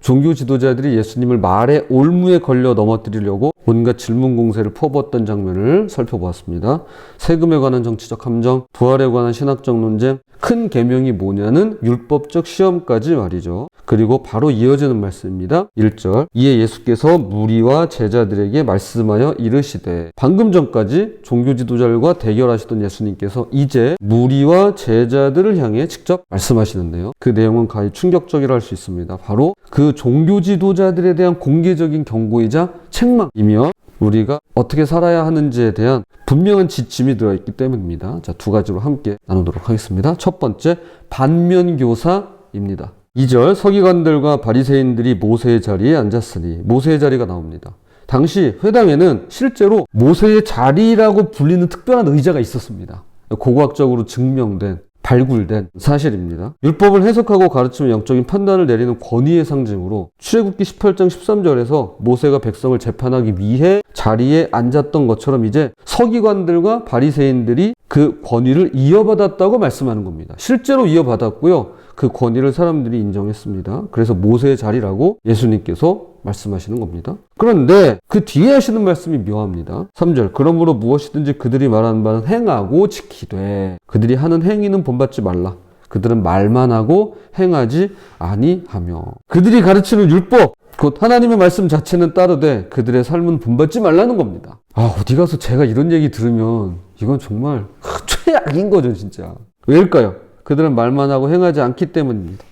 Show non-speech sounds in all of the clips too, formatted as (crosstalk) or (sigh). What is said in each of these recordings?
종교 지도자들이 예수님을 말의 올무에 걸려 넘어뜨리려고 온갖 질문 공세를 퍼부었던 장면을 살펴보았습니다. 세금에 관한 정치적 함정, 부활에 관한 신학적 논쟁, 큰 계명이 뭐냐는 율법적 시험까지 말이죠. 그리고 바로 이어지는 말씀입니다. 1절. 이에 예수께서 무리와 제자들에게 말씀하여 이르시되 방금 전까지 종교 지도자들과 대결하시던 예수님께서 이제 무리와 제자들을 향해 직접 말씀하시는데요. 그 내용은 가히 충격적이라 할 수 있습니다. 바로 그 종교 지도자들에 대한 공개적인 경고이자 책망이며 우리가 어떻게 살아야 하는지에 대한 분명한 지침이 들어있기 때문입니다. 자, 두 가지로 함께 나누도록 하겠습니다. 첫 번째, 반면교사입니다. 2절, 서기관들과 바리새인들이 모세의 자리에 앉았으니 모세의 자리가 나옵니다. 당시 회당에는 실제로 모세의 자리라고 불리는 특별한 의자가 있었습니다. 고고학적으로 증명된 발굴된 사실입니다. 율법을 해석하고 가르치며 영적인 판단을 내리는 권위의 상징으로 출애굽기 18장 13절에서 모세가 백성을 재판하기 위해 자리에 앉았던 것처럼 이제 서기관들과 바리새인들이 그 권위를 이어받았다고 말씀하는 겁니다. 실제로 이어받았고요. 그 권위를 사람들이 인정했습니다. 그래서 모세의 자리라고 예수님께서 말씀하시는 겁니다. 그런데 그 뒤에 하시는 말씀이 묘합니다. 3절. 그러므로 무엇이든지 그들이 말하는 바는 행하고 지키되 그들이 하는 행위는 본받지 말라. 그들은 말만 하고 행하지 아니하며 그들이 가르치는 율법 곧 하나님의 말씀 자체는 따르되 그들의 삶은 본받지 말라는 겁니다. 아 어디 가서 제가 이런 얘기 들으면 이건 정말 (laughs) 최악인 거죠 진짜. 왜일까요? 그들은 말만 하고 행하지 않기 때문입니다.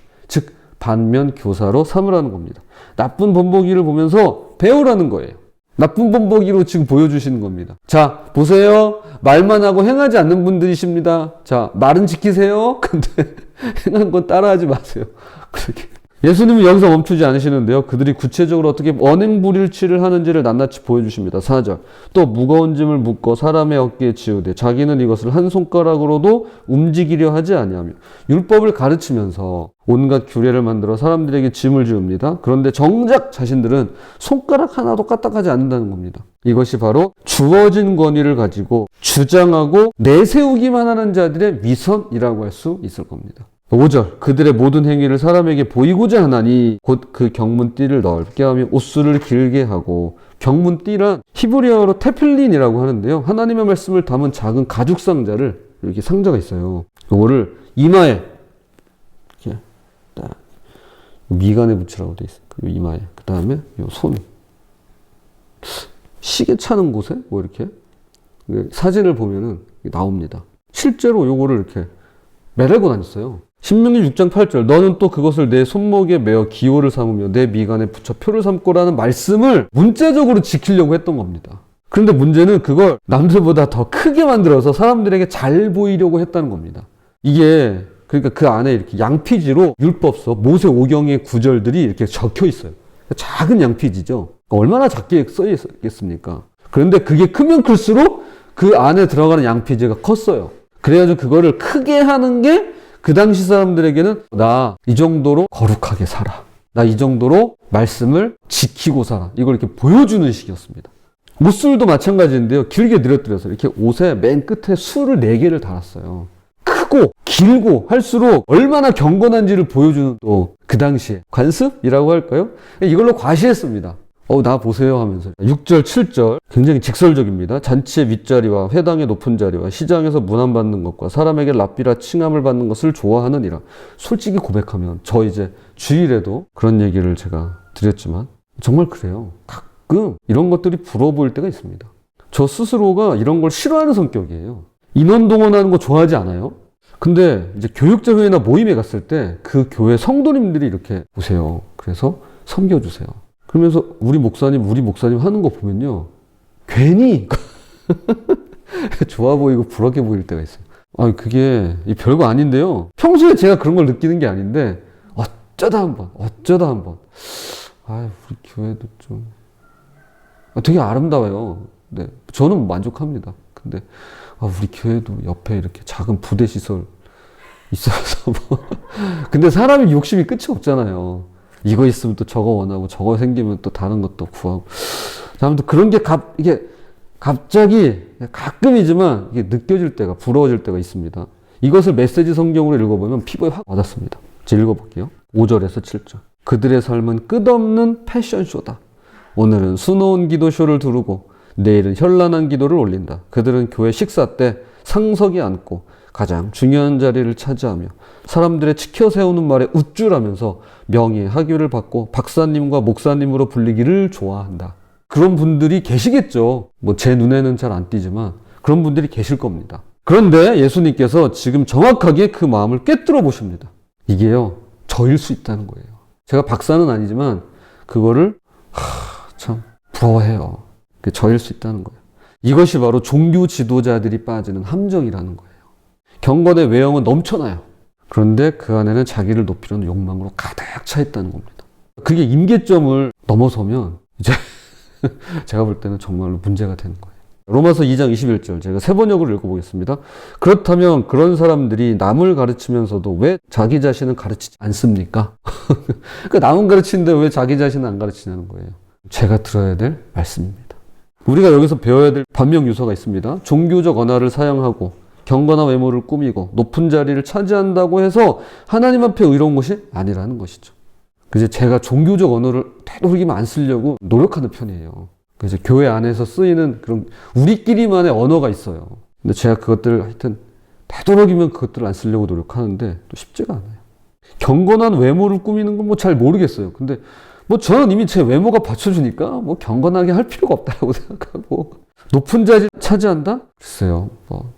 즉 반면 교사로 삼으라는 겁니다. 나쁜 본보기를 보면서 배우라는 거예요. 나쁜 본보기로 지금 보여주시는 겁니다. 자, 보세요. 말만 하고 행하지 않는 분들이십니다. 자, 말은 지키세요. (laughs) 근데 행한 건 따라하지 마세요. 그렇게. 예수님은 여기서 멈추지 않으시는데요. 그들이 구체적으로 어떻게 언행불일치를 하는지를 낱낱이 보여주십니다. 4절. 또 무거운 짐을 묶어 사람의 어깨에 지우되 자기는 이것을 한 손가락으로도 움직이려 하지 아니하며 율법을 가르치면서 온갖 규례를 만들어 사람들에게 짐을 지웁니다. 그런데 정작 자신들은 손가락 하나도 까딱하지 않는다는 겁니다. 이것이 바로 주어진 권위를 가지고 주장하고 내세우기만 하는 자들의 위선이라고 할 수 있을 겁니다. 5절 그들의 모든 행위를 사람에게 보이고자 하나니 곧 그 경문띠를 넓게 하며 옷수를 길게 하고 경문띠란 히브리어로 테필린이라고 하는데요. 하나님의 말씀을 담은 작은 가죽 상자를 이렇게 상자가 있어요. 이거를 이마에 이렇게 딱 미간에 붙이라고 돼 있어요. 그 이마에 그 다음에 손 시계 차는 곳에 뭐 이렇게 사진을 보면은 나옵니다. 실제로 요거를 이렇게 매달고 다녔어요. 신명기 6장 8절 너는 또 그것을 내 손목에 메어 기호를 삼으며 내 미간에 붙여 표를 삼고라는 말씀을 문자적으로 지키려고 했던 겁니다. 그런데 문제는 그걸 남들보다 더 크게 만들어서 사람들에게 잘 보이려고 했다는 겁니다. 이게 그러니까 그 안에 이렇게 양피지로 율법서 모세 오경의 구절들이 이렇게 적혀 있어요. 작은 양피지죠. 얼마나 작게 써 있겠습니까? 그런데 그게 크면 클수록 그 안에 들어가는 양피지가 컸어요. 그래가지고 그거를 크게 하는 게 그 당시 사람들에게는 나 이 정도로 거룩하게 살아. 나 이 정도로 말씀을 지키고 살아. 이걸 이렇게 보여주는 식이었습니다. 옷술도 마찬가지인데요. 길게 늘어뜨려서 이렇게 옷에 맨 끝에 술을 네 개를 달았어요. 크고 길고 할수록 얼마나 경건한지를 보여주는 또 그 당시에 관습이라고 할까요? 이걸로 과시했습니다. 어, 나 보세요 하면서. 6절, 7절. 굉장히 직설적입니다. 잔치의 윗자리와 회당의 높은 자리와 시장에서 문안받는 것과 사람에게 랍비라 칭함을 받는 것을 좋아하느니라. 솔직히 고백하면 저 이제 주일에도 그런 얘기를 제가 드렸지만 정말 그래요. 가끔 이런 것들이 부러워 보일 때가 있습니다. 저 스스로가 이런 걸 싫어하는 성격이에요. 인원 동원하는 거 좋아하지 않아요? 근데 이제 교육자 회의나 모임에 갔을 때 그 교회 성도님들이 이렇게 오세요. 그래서 섬겨주세요. 그러면서 우리 목사님, 우리 목사님 하는 거 보면요. 괜히 (laughs) 좋아 보이고 부럽게 보일 때가 있어요. 아, 그게 별거 아닌데요. 평소에 제가 그런 걸 느끼는 게 아닌데 어쩌다 한 번, 어쩌다 한 번. 아, 우리 교회도 좀 아, 되게 아름다워요. 네, 저는 만족합니다. 근데 아, 우리 교회도 옆에 이렇게 작은 부대 시설 있어서 뭐. (laughs) 근데 사람이 욕심이 끝이 없잖아요. 이거 있으면 또 저거 원하고 저거 생기면 또 다른 것도 구하고. 아무튼 그런 게 갑, 이게 갑자기 가끔이지만 이게 느껴질 때가 부러워질 때가 있습니다. 이것을 메시지 성경으로 읽어보면 피부에 확 와닿습니다. 제가 읽어볼게요. 5절에서 7절. 그들의 삶은 끝없는 패션쇼다. 오늘은 수놓은 기도쇼를 두르고 내일은 현란한 기도를 올린다. 그들은 교회 식사 때 상석에 앉고 가장 중요한 자리를 차지하며 사람들의 치켜 세우는 말에 우쭐하면서 명예 학위를 받고 박사님과 목사님으로 불리기를 좋아한다. 그런 분들이 계시겠죠. 뭐 제 눈에는 잘 안 띄지만 그런 분들이 계실 겁니다. 그런데 예수님께서 지금 정확하게 그 마음을 꿰뚫어 보십니다. 이게요, 저일 수 있다는 거예요. 제가 박사는 아니지만 그거를 하, 참 부러워해요. 그 저일 수 있다는 거예요. 이것이 바로 종교 지도자들이 빠지는 함정이라는 거예요. 경건의 외형은 넘쳐나요. 그런데 그 안에는 자기를 높이려는 욕망으로 가득 차 있다는 겁니다. 그게 임계점을 넘어서면 이제 (laughs) 제가 볼 때는 정말로 문제가 되는 거예요. 로마서 2장 21절 제가 세 번역을 읽어보겠습니다. 그렇다면 그런 사람들이 남을 가르치면서도 왜 자기 자신은 가르치지 않습니까? (laughs) 그 남은 가르치는데 왜 자기 자신은 안 가르치냐는 거예요. 제가 들어야 될 말씀입니다. 우리가 여기서 배워야 될 반면 유서가 있습니다. 종교적 언어를 사용하고 경건한 외모를 꾸미고 높은 자리를 차지한다고 해서 하나님 앞에 의로운 것이 아니라는 것이죠. 그래서 제가 종교적 언어를 되도록이면 안 쓰려고 노력하는 편이에요. 그래서 교회 안에서 쓰이는 그런 우리끼리만의 언어가 있어요. 근데 제가 그것들을 하여튼 되도록이면 그것들을 안 쓰려고 노력하는데 또 쉽지가 않아요. 경건한 외모를 꾸미는 건 뭐 잘 모르겠어요. 근데 뭐 저는 이미 제 외모가 받쳐주니까 뭐 경건하게 할 필요가 없다고 (laughs) 생각하고 높은 자리 차지한다? 글쎄요. 뭐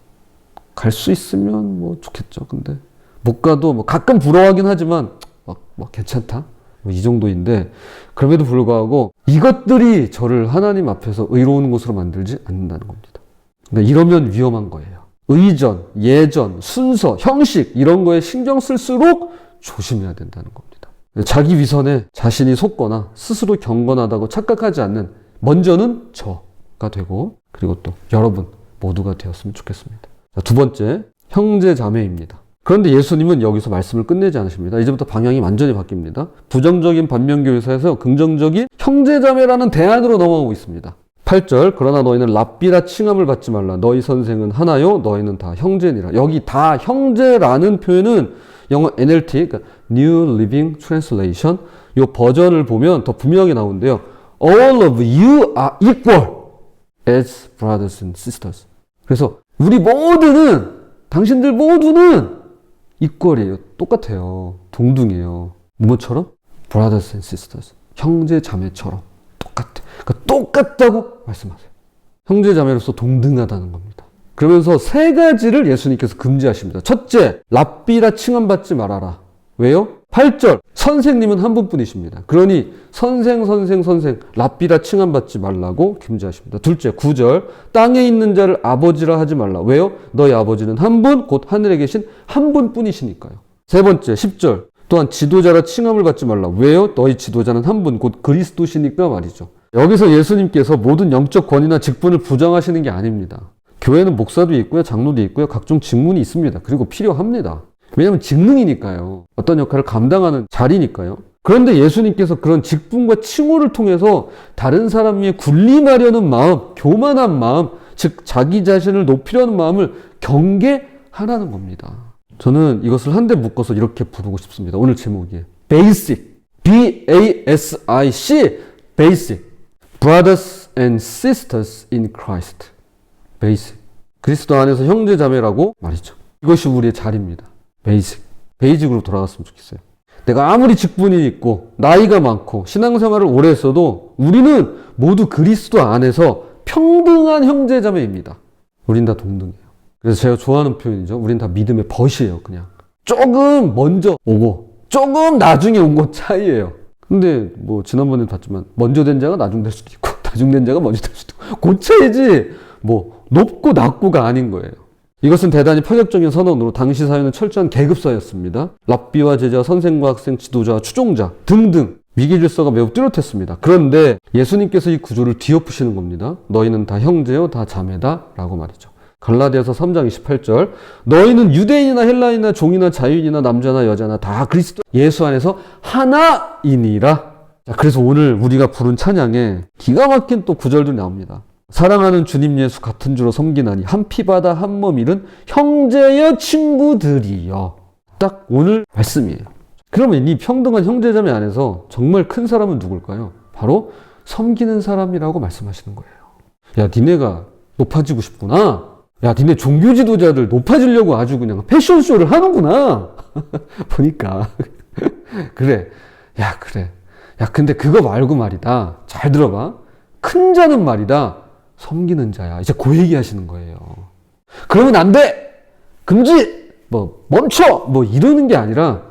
갈 수 있으면 뭐 좋겠죠. 근데 못 가도 뭐 가끔 부러워하긴 하지만 막, 막 괜찮다. 뭐 이 정도인데 그럼에도 불구하고 이것들이 저를 하나님 앞에서 의로운 것으로 만들지 않는다는 겁니다. 그러니까 이러면 위험한 거예요. 의전, 예전, 순서, 형식 이런 거에 신경 쓸수록 조심해야 된다는 겁니다. 자기 위선에 자신이 속거나 스스로 경건하다고 착각하지 않는 먼저는 저가 되고 그리고 또 여러분 모두가 되었으면 좋겠습니다. 자, 두 번째 형제 자매입니다. 그런데 예수님은 여기서 말씀을 끝내지 않으십니다. 이제부터 방향이 완전히 바뀝니다. 부정적인 반면교사에서 긍정적인 형제자매라는 대안으로 넘어가고 있습니다. 8절 그러나 너희는 랍비라 칭함을 받지 말라 너희 선생은 하나요 너희는 다 형제니라 여기 다 형제라는 표현은 영어 NLT 그러니까 New Living Translation 요 버전을 보면 더 분명히 나오는데요 All of you are equal as brothers and sisters 그래서 우리 모두는 당신들 모두는 이퀄이에요. 똑같아요. 동등해요. 뭐처럼? brothers and sisters. 형제 자매처럼 똑같아. 그러니까 똑같다고 말씀하세요. 형제 자매로서 동등하다는 겁니다. 그러면서 세 가지를 예수님께서 금지하십니다. 첫째, 랍비라 칭함받지 말아라. 왜요? 8절, 선생님은 한 분뿐이십니다. 그러니 선생, 선생, 선생, 랍비라 칭함받지 말라고 금지하십니다. 둘째, 9절, 땅에 있는 자를 아버지라 하지 말라. 왜요? 너희 아버지는 한 분, 곧 하늘에 계신 한 분뿐이시니까요. 세 번째, 10절, 또한 지도자라 칭함을 받지 말라. 왜요? 너희 지도자는 한 분, 곧 그리스도시니까 말이죠. 여기서 예수님께서 모든 영적 권위나 직분을 부정하시는 게 아닙니다. 교회는 목사도 있고요, 장로도 있고요, 각종 직문이 있습니다. 그리고 필요합니다. 왜냐하면 직능이니까요. 어떤 역할을 감당하는 자리니까요. 그런데 예수님께서 그런 직분과 칭호를 통해서 다른 사람 위에 군림하려는 마음, 교만한 마음, 즉 자기 자신을 높이려는 마음을 경계하라는 겁니다. 저는 이것을 한데 묶어서 이렇게 부르고 싶습니다. 오늘 제목이 Basic, B-A-S-I-C, Basic, Brothers and Sisters in Christ. Basic. 그리스도 안에서 형제 자매라고 말이죠. 이것이 우리의 자리입니다. 베이직. 베이직으로 돌아갔으면 좋겠어요. 내가 아무리 직분이 있고 나이가 많고 신앙생활을 오래 했어도 우리는 모두 그리스도 안에서 평등한 형제자매입니다. 우린 다 동등해요. 그래서 제가 좋아하는 표현이죠. 우린 다 믿음의 벗이에요. 그냥 조금 먼저 오고 조금 나중에 온 것 차이예요. 근데 뭐 지난번에 봤지만 먼저 된 자가 나중 될 수도 있고 (laughs) 나중 된 자가 먼저 될 수도 있고 그 차이지 뭐 높고 낮고가 아닌 거예요. 이것은 대단히 파격적인 선언으로 당시 사회는 철저한 계급사였습니다. 랍비와 제자, 선생과 학생, 지도자, 추종자 등등 위기 질서가 매우 뚜렷했습니다. 그런데 예수님께서 이 구조를 뒤엎으시는 겁니다. 너희는 다 형제요, 다 자매다 라고 말이죠. 갈라디아서 3장 28절 너희는 유대인이나 헬라인이나 종이나 자유인이나 남자나 여자나 다 그리스도 예수 안에서 하나이니라. 자, 그래서 오늘 우리가 부른 찬양에 기가 막힌 또 구절도 나옵니다. 사랑하는 주님 예수 같은 주로 섬기나니 한 피바다 한몸 잃은 형제여 친구들이여. 딱 오늘 말씀이에요. 그러면 이 평등한 형제자매 안에서 정말 큰 사람은 누굴까요? 바로 섬기는 사람이라고 말씀하시는 거예요. 야, 니네가 높아지고 싶구나. 야, 니네 종교 지도자들 높아지려고 아주 그냥 패션쇼를 하는구나. (laughs) 보니까. (laughs) 그래. 야, 그래. 야, 근데 그거 말고 말이다. 잘 들어봐. 큰 자는 말이다. 섬기는 자야. 이제 그 얘기 하시는 거예요. 그러면 안 돼! 금지! 뭐, 멈춰! 뭐 이러는 게 아니라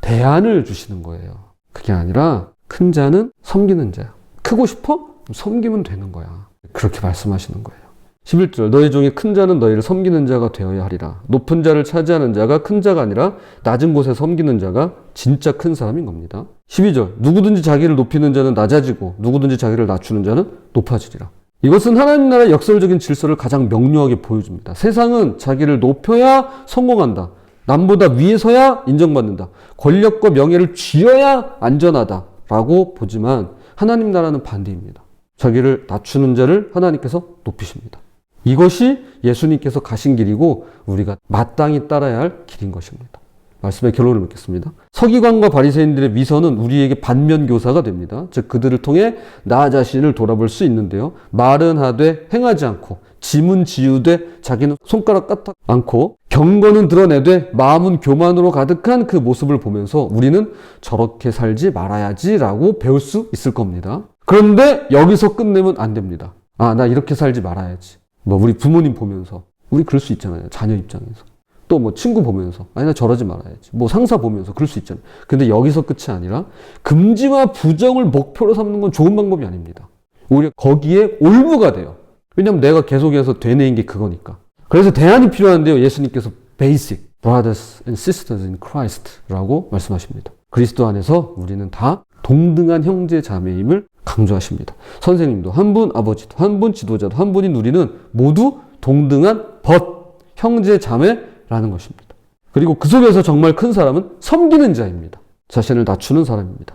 대안을 주시는 거예요. 그게 아니라 큰 자는 섬기는 자야. 크고 싶어? 섬기면 되는 거야. 그렇게 말씀하시는 거예요. 11절 너희 중에 큰 자는 너희를 섬기는 자가 되어야 하리라. 높은 자를 차지하는 자가 큰 자가 아니라 낮은 곳에 섬기는 자가 진짜 큰 사람인 겁니다. 12절 누구든지 자기를 높이는 자는 낮아지고 누구든지 자기를 낮추는 자는 높아지리라. 이것은 하나님 나라의 역설적인 질서를 가장 명료하게 보여줍니다. 세상은 자기를 높여야 성공한다. 남보다 위에 서야 인정받는다. 권력과 명예를 쥐어야 안전하다. 라고 보지만 하나님 나라는 반대입니다. 자기를 낮추는 자를 하나님께서 높이십니다. 이것이 예수님께서 가신 길이고 우리가 마땅히 따라야 할 길인 것입니다. 말씀의 결론을 맺겠습니다. 서기관과 바리새인들의 미선은 우리에게 반면 교사가 됩니다. 즉 그들을 통해 나 자신을 돌아볼 수 있는데요. 말은 하되 행하지 않고 짐은 지우되 자기는 손가락 까딱 않고 경건은 드러내되 마음은 교만으로 가득한 그 모습을 보면서 우리는 저렇게 살지 말아야지라고 배울 수 있을 겁니다. 그런데 여기서 끝내면 안 됩니다. 아, 나 이렇게 살지 말아야지. 뭐 우리 부모님 보면서 우리 그럴 수 있잖아요. 자녀 입장에서. 또 뭐 친구 보면서 아니 나 저러지 말아야지. 뭐 상사 보면서 그럴 수 있잖아요. 근데 여기서 끝이 아니라 금지와 부정을 목표로 삼는 건 좋은 방법이 아닙니다. 오히려 거기에 올무가 돼요. 왜냐면 내가 계속해서 되뇌인 게 그거니까. 그래서 대안이 필요한데요. 예수님께서 basic brothers and sisters in Christ라고 말씀하십니다. 그리스도 안에서 우리는 다 동등한 형제 자매임을 강조하십니다. 선생님도 한 분, 아버지도 한 분, 지도자도 한 분인 우리는 모두 동등한 벗 형제 자매라는 것입니다. 그리고 그 속에서 정말 큰 사람은 섬기는 자입니다. 자신을 낮추는 사람입니다.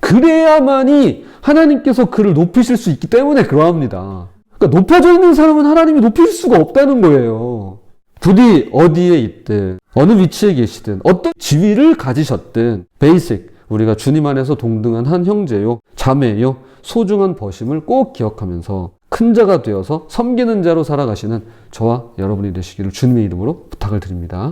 그래야만이 하나님께서 그를 높이실 수 있기 때문에 그러합니다. 그러니까 높아져 있는 사람은 하나님이 높일 수가 없다는 거예요. 부디 어디에 있든 어느 위치에 계시든 어떤 지위를 가지셨든 베이직 우리가 주님 안에서 동등한 한 형제요 자매요 소중한 버심을 꼭 기억하면서 큰 자가 되어서 섬기는 자로 살아가시는 저와 여러분이 되시기를 주님의 이름으로 부탁을 드립니다.